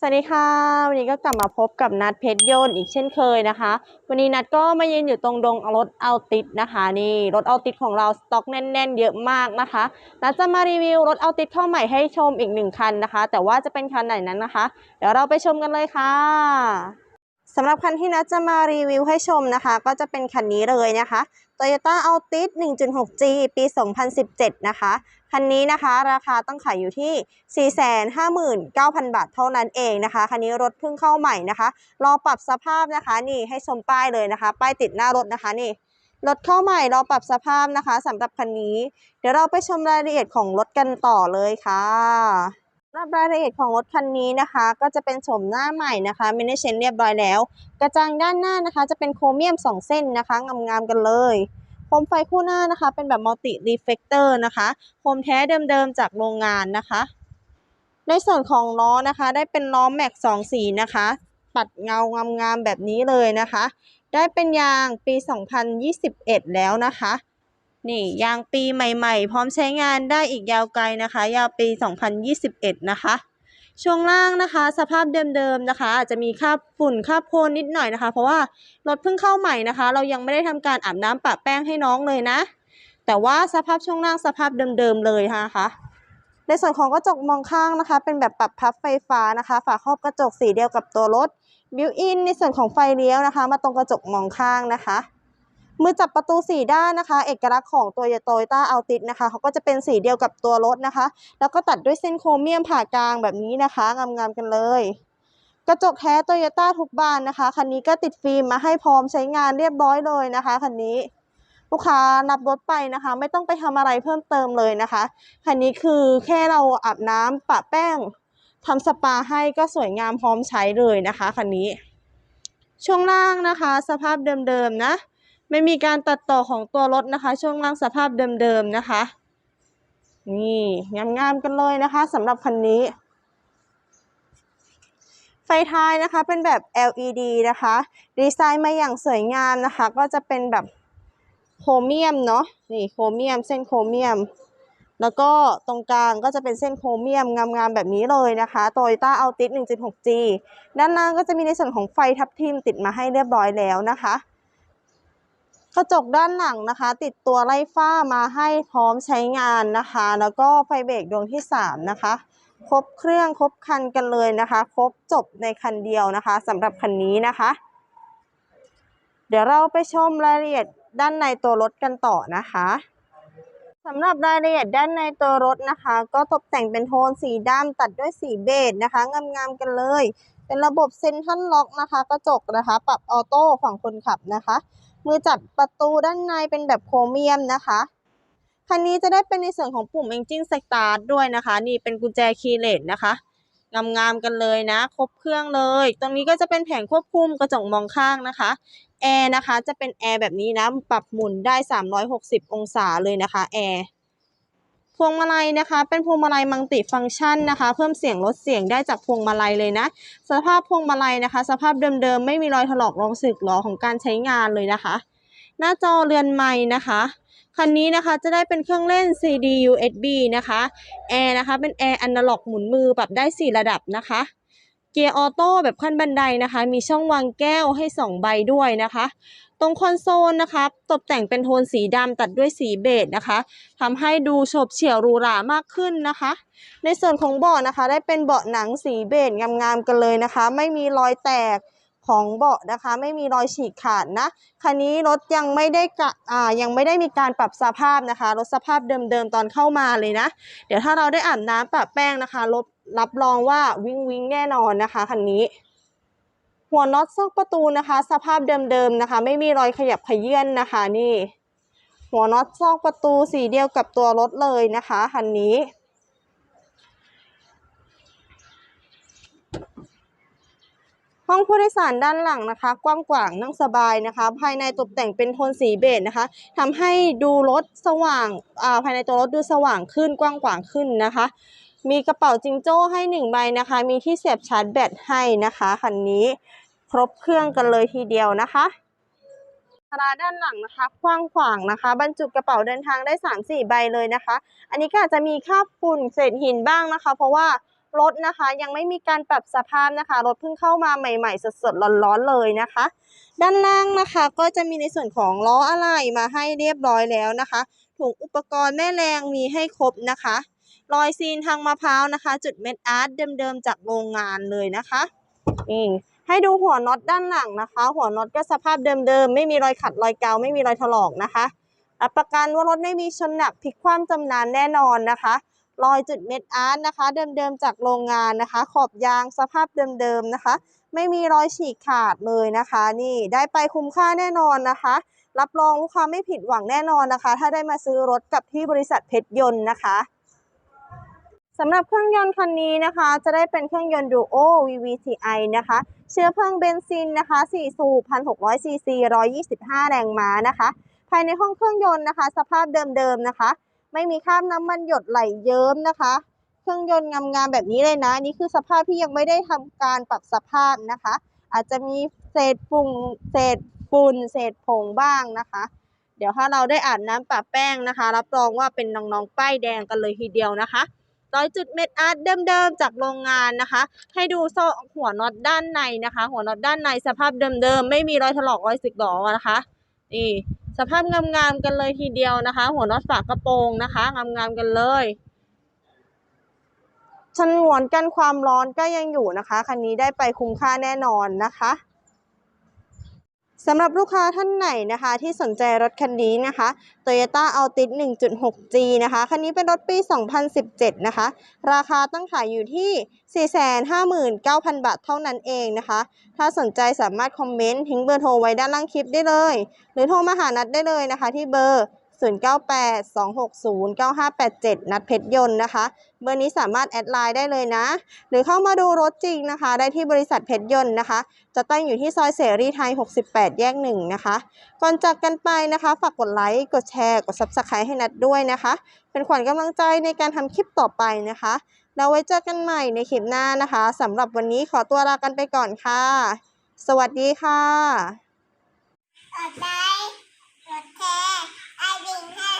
สวัสดีค่ะ วันนี้ก็กลับมาพบกับนัดเพชรยนต์อีกเช่นเคยนะคะ วันนี้นัดก็มายืนอยู่ตรงดงรถเอาติดนะคะนี่รถเอาติดของเราสต็อกแน่น ๆ เยอะมากนะคะนัดจะมารีวิวรถเอาติดเข้าใหม่ให้ชมอีกหนึ่งคันนะคะ แต่ว่าจะเป็นคันไหนนั้นนะคะ เดี๋ยวเราไปชมกันเลยค่ะ สำหรับคันที่นัดจะมารีวิวให้ชมนะคะ ก็จะเป็นคันนี้เลยนะคะ Toyota Altis 1.6G ปี 2017 นะคะ คันนี้นะคะราคาต้องขายอยู่ที่ 459,000 บาทเท่านั้นเองนะคะ คันนี้รถเพิ่งเข้าใหม่นะคะ รอปรับสภาพนะคะนี่ให้ชมป้ายเลยนะคะ ป้ายติดหน้ารถนะคะนี่รถเข้าใหม่รอปรับสภาพนะคะสำหรับคันนี้ เดี๋ยวเราไปชมรายละเอียดของรถกันต่อเลยค่ะ รับรายละเอียดของรถคันนี้นะคะ ก็จะเป็นโฉมหน้าใหม่นะคะไม่ได้เชนเรียบร้อยแล้ว กระจังด้านหน้านะคะ จะเป็นโครเมียม 2 เส้นนะคะงามๆกันเลยโคมไฟคู่หน้านะคะ เป็นแบบมัลติรีเฟกเตอร์นะคะโคมแท้เดิมๆจากโรงงานนะคะ ในส่วนของล้อนะคะ ได้เป็นล้อแม็กสองสีนะคะ ปัดเงางามๆแบบนี้เลยนะคะ ได้เป็นยางปี 2021 แล้วนะคะ นี่ยางปีใหม่ๆ พร้อมใช้งานได้อีกยาวไกลนะคะ ยาวปี 2021 นะคะ ช่วงล่างนะคะ สภาพเดิมๆนะคะ อาจจะมีคราบฝุ่นคราบโคลนนิดหน่อยนะคะ เพราะว่ารถเพิ่งเข้าใหม่นะคะ เรายังไม่ได้ทำการอาบน้ำปะแป้งให้น้องเลยนะ แต่ว่าสภาพช่วงล่างสภาพเดิมๆเลยนะคะในส่วนของกระจกมองข้างนะคะ เป็นแบบปรับพับไฟฟ้านะคะ ฝาครอบกระจกสีเดียวกับตัวรถบิวอินในส่วนของไฟเลี้ยวนะคะ มาตรงกระจกมองข้างนะคะ มือจับประตูสีด้านนะคะ เอกลักษณ์ของตัวโตโยต้าอัลติสนะคะเขาก็จะเป็นสีเดียวกับตัวรถนะคะ แล้วก็ตัดด้วยเส้นโครเมียมผ่ากลางแบบนี้นะคะงามๆกันเลยกระจกแท้โตโยต้าทุกบานนะคะ คันนี้ก็ติดฟิล์มมาให้พร้อมใช้งานเรียบร้อยเลยนะคะคันนี้ลูกค้ารับรถไปนะคะ ไม่ต้องไปทำอะไรเพิ่มเติมเลยนะคะคันนี้คือแค่เราอาบน้ำปะแป้งทำสปาให้ก็สวยงามพร้อมใช้เลยนะคะคันนี้ ช่วงล่างนะคะ สภาพเดิมๆนะ ไม่มีการตัดต่อของตัวรถนะคะ ช่วงล่างสภาพเดิมๆนะคะ นี่งามๆกันเลยนะคะสำหรับคันนี้ ไฟท้ายนะคะเป็นแบบ LED นะคะ ดีไซน์มาอย่างสวยงามนะคะ ก็จะเป็นแบบโครเมียมเนาะนี่โครเมียม เส้นโครเมียม แล้วก็ตรงกลางก็จะเป็นเส้นโครเมียมงามๆแบบนี้เลยนะคะ Toyota Altis 1.6G ด้านล่างก็จะมีในส่วนของไฟทับทิมติดมาให้เรียบร้อยแล้วนะคะ กระจกด้านหลังนะคะ ติดตัวไล่ฟ้ามาให้พร้อมใช้งานนะคะ แล้วก็ไฟเบรกดวงที่ 3 นะคะ ครบเครื่องครบคันกันเลยนะคะ ครบจบในคันเดียวนะคะสำหรับคันนี้นะคะ เดี๋ยวเราไปชมรายละเอียดด้านในตัวรถกันต่อนะคะสำหรับรายละเอียดด้านในตัวรถนะคะ ก็ตกแต่งเป็นโทนสีดำตัดด้วยสีเบจนะคะงามๆกันเลย เป็นระบบเซ็นทรัลล็อกนะคะ กระจกนะคะ ปรับออโต้ฝั่งคนขับนะคะ มือจับประตูด้านในเป็นแบบโครเมียมนะคะ คันนี้จะได้เป็นในส่วนของปุ่ม Engine Start ด้วยนะคะ นี่เป็นกุญแจคีย์เลสนะคะงามๆกันเลยนะ ครบเครื่องเลย ตรงนี้ก็จะเป็นแผงควบคุมกระจกมองข้างนะคะแอร์นะคะจะเป็นแอร์แบบนี้นะ ปรับหมุนได้ 360 องศาเลยนะคะแอร์ พวงมาลัยนะคะ เป็นพวงมาลัยมังติฟังก์ชันนะคะ เพิ่มเสียงลดเสียงได้จากพวงมาลัยเลยนะ สภาพพวงมาลัยนะคะ สภาพเดิมๆ ไม่มีรอยถลอกรองสึกหรอของการใช้งานเลยนะคะ หน้าจอเรือนไม้นะคะคันนี้นะคะจะได้เป็นเครื่องเล่น CD USB นะคะแอร์นะคะเป็นแอร์อนาล็อกหมุนมือปรับได้ 4 ระดับนะคะ กียร์ออโต้แบบขั้นบันไดนะคะ มีช่องวางแก้วให้ 2 ใบด้วยนะคะ ตรงคอนโซลนะคะ ตกแต่งเป็นโทนสีดำตัดด้วยสีเบจนะคะทำให้ดูโฉบเฉี่ยวหรูหรามากขึ้นนะคะ ในส่วนของเบาะนะคะ ได้เป็นเบาะหนังสีเบจงามๆกันเลยนะคะ ไม่มีรอยแตกของเบาะนะคะ ไม่มีรอยฉีกขาดนะคันนี้รถยังไม่ได้กะอ่ายังไม่ได้มีการปรับสภาพนะคะรถสภาพเดิมๆตอนเข้ามาเลยนะ เดี๋ยวถ้าเราได้อาบน้ำปะแป้งนะคะรถ รับรองว่าวิ่งวิ่งแน่นอนนะคะคันนี้ หัวน็อตซอกประตูนะคะ สภาพเดิมๆนะคะ ไม่มีรอยขยับขยื่นนะคะนี่ หัวน็อตซอกประตูสีเดียวกับตัวรถเลยนะคะคันนี้ห้องผู้โดยสารด้านหลังนะคะ กว้างขวางนั่งสบายนะคะ ภายในตกแต่งเป็นโทนสีเบจนะคะทำให้ดูรถสว่างภายในตัวรถดูสว่างขึ้นกว้างขวางขึ้นนะคะ มีกระเป๋าจิงโจ้ให้หนึ่งใบนะคะ มีที่เสียบชาร์จแบตให้นะคะคันนี้ครบเครื่องกันเลยทีเดียวนะคะภาระด้านหลังนะคะกว้างขวางนะคะ บรรจุกระเป๋าเดินทางได้ 3-4 ใบเลยนะคะ อันนี้ก็อาจจะมีคราบฝุ่นเศษหินบ้างนะคะ เพราะว่ารถนะคะยังไม่มีการปรับสภาพนะคะรถเพิ่งเข้ามาใหม่ๆ สดๆร้อนๆเลยนะคะ ด้านล่างนะคะก็จะมีในส่วนของล้ออะไหล่มาให้เรียบร้อยแล้วนะคะถุงอุปกรณ์แม่แรงมีให้ครบนะคะ รอยซีนทางมะพร้าวนะคะ จุดเม็ดอาร์ตเดิมๆจากโรงงานเลยนะคะนี่ให้ดูหัวน็อตด้านหลังนะคะ หัวน็อตก็สภาพเดิมๆไม่มีรอยขัดรอยเกาไม่มีรอยถลอกนะคะรับประกันว่ารถไม่มีชนหนักพลิกคว่ำจำนานแน่นอนนะคะรอยจุดเม็ดอาร์ตนะคะ เดิมๆจากโรงงานนะคะ ขอบยางสภาพเดิมๆนะคะ ไม่มีรอยฉีกขาดเลยนะคะ นี่ได้ไปคุ้มค่าแน่นอนนะคะ รับรองลูกค้าไม่ผิดหวังแน่นอนนะคะ ถ้าได้มาซื้อรถกับที่บริษัทเพชรยนต์นะคะ สำหรับเครื่องยนต์คันนี้นะคะ จะได้เป็นเครื่องยนต์ Duo VVTi นะคะ เชื้อเพลิงเบนซินนะคะ4สูบ1,600ซีซี125 แรงม้านะคะ ภายในห้องเครื่องยนต์นะคะ สภาพเดิมๆนะคะ ไม่มีคราบน้ำมันหยดไหลเยิ้มนะคะ เครื่องยนต์งามๆแบบนี้เลยนะ นี่คือสภาพที่ยังไม่ได้ทำการปรับสภาพนะคะ อาจจะมีเศษฝุ่นเศษฝุ่นเศษผงบ้างนะคะ เดี๋ยวถ้าเราได้อาบน้ำปะแป้งนะคะ รับรองว่าเป็นน้องๆป้ายแดงกันเลยทีเดียวนะคะ ร้อยจุดเม็ดอาร์ตเดิมๆจากโรงงานนะคะ ให้ดูโซ่หัวน็อตด้านในนะคะ หัวน็อตด้านในสภาพเดิมๆไม่มีรอยถลอกรอยสึกหรอนะคะนี่สภาพงามๆกันเลยทีเดียวนะคะ หัวน็อตฝากระโปรงนะคะงามๆกันเลยฉนวนกันความร้อนก็ยังอยู่นะคะ คันนี้ได้ไปคุ้มค่าแน่นอนนะคะ สำหรับลูกค้าท่านไหนนะคะ ที่สนใจรถคันนี้นะคะ Toyota Altis 1.6G นะคะ คันนี้เป็นรถปี 2017 นะคะ ราคาตั้งขายอยู่ที่ 459,000 บาทเท่านั้นเองนะคะ ถ้าสนใจสามารถคอมเมนต์ทิ้งเบอร์โทรไว้ด้านล่างคลิปได้เลย หรือโทรมาหานัดได้เลยนะคะที่เบอร์ 0982609587 นัดเพชรยนต์นะคะ เบอร์นี้สามารถแอดไลน์ได้เลยนะ หรือเข้ามาดูรถจริงนะคะ ได้ที่บริษัทเพชรยนต์นะคะ จะตั้งอยู่ที่ซอยเสรีไทย 68 แยกหนึ่งนะคะ ก่อนจากกันไปนะคะ ฝากกดไลค์ กดแชร์ กด Subscribe ให้นัดด้วยนะคะ เป็นขวัญกำลังใจในการทำคลิปต่อไปนะคะแล้วไว้เจอกันใหม่ในคลิปหน้านะคะสำหรับวันนี้ขอตัวลากันไปก่อนค่ะ สวัสดีค่ะกดไลค์กดแชร์ Mau?